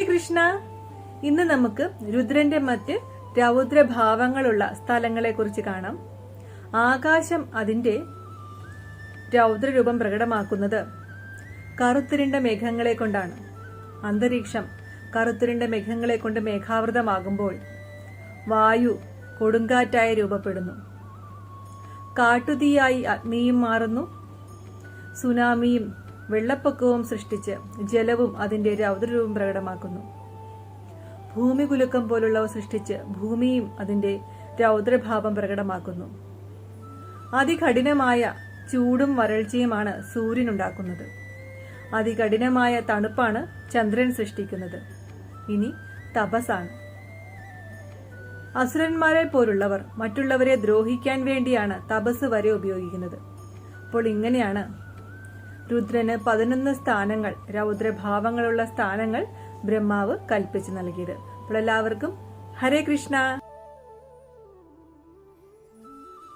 കൃഷ്ണ. ഇന്ന് നമുക്ക് രുദ്രന്റെ മറ്റ് രൗദ്രഭാവങ്ങളുള്ള സ്ഥലങ്ങളെ കുറിച്ച് കാണാം. ആകാശം അതിന്റെ രൗദ്രരൂപം പ്രകടമാക്കുന്നത് കറുത്തിരുണ്ട മേഘങ്ങളെ കൊണ്ടാണ്. അന്തരീക്ഷം കറുത്തിരുണ്ട മേഘങ്ങളെ കൊണ്ട് മേഘാവൃതമാകുമ്പോൾ വായു കൊടുങ്കാറ്റായി രൂപപ്പെടുന്നു. കാട്ടുതീയായി അഗ്നിയും മാറുന്നു. സുനാമിയും വെള്ളപ്പൊക്കവും സൃഷ്ടിച്ച് ജലവും അതിന്റെ രൗദ്രരൂപം പ്രകടമാക്കുന്നു. ഭൂമി കുലുക്കം പോലുള്ളവ സൃഷ്ടിച്ച് ഭൂമിയും അതിന്റെ രൗദ്രഭാവം പ്രകടമാക്കുന്നു. അതികഠിനമായ ചൂടും വരൾച്ചയുമാണ് സൂര്യൻ ഉണ്ടാക്കുന്നത് അതികഠിനമായ തണുപ്പാണ് ചന്ദ്രൻ സൃഷ്ടിക്കുന്നത്. ഇനി തപസാണ് അസുരന്മാരെ പോലുള്ളവർ മറ്റുള്ളവരെ ദ്രോഹിക്കാൻ വേണ്ടിയാണ് തപസ് വരെ ഉപയോഗിക്കുന്നത്. അപ്പോൾ ഇങ്ങനെയാണ് രുദ്രന് പതിനൊന്ന് സ്ഥാനങ്ങൾ രൗദ്രഭാവങ്ങളുള്ള സ്ഥാനങ്ങൾ ബ്രഹ്മാവ് കൽപ്പിച്ചു നൽകിയത്. അപ്പോൾ എല്ലാവർക്കും ഹരേ കൃഷ്ണ.